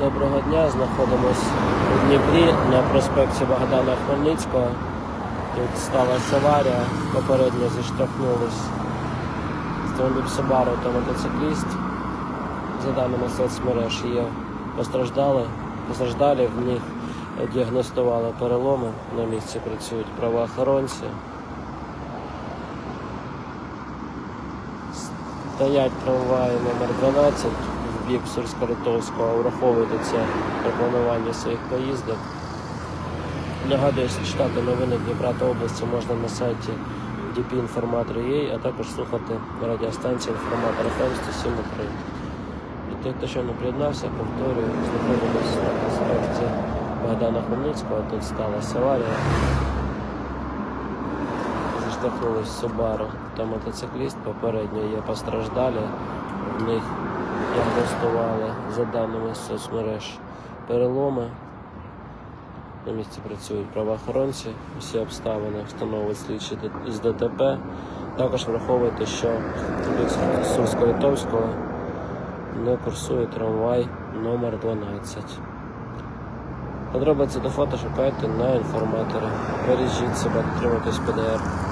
Доброго дня, знаходимось у Дніпрі на проспекті Богдана Хмельницького. Тут сталася аварія, попередньо зіштовхнулись автомобіль Subaru та мотоцикліст. За даними соцмереж є постраждали, постраждалі, в них діагностували переломи. На місці працюють правоохоронці. Стоять трамваї номер 12 в бік Сурсько-Литовського. Враховуйте це при плануванні своїх поїздок. Нагадую, читати новини Дніпра та області можна на сайті dpinformator.ua, а також слухати радіостанції інформатор FM 107.3. І тих, хто ще не приєднався, повторюю, знаходимося на проспекті Богдана Хмельницького. Тут сталася аварія. Зіштовхнулись Subaru та мотоцикліст. Попередньо є постраждалі. В них діагностували за даними соцмереж переломи. На місці працюють правоохоронці, усі обставини встановлюють слідчі з ДТП. Також враховуйте, що Сурсько-Литовського не курсує трамвай номер 12. Подробиці до фото шукайте на інформаторі. Бережіть себе, дотримуйтесь ПДР.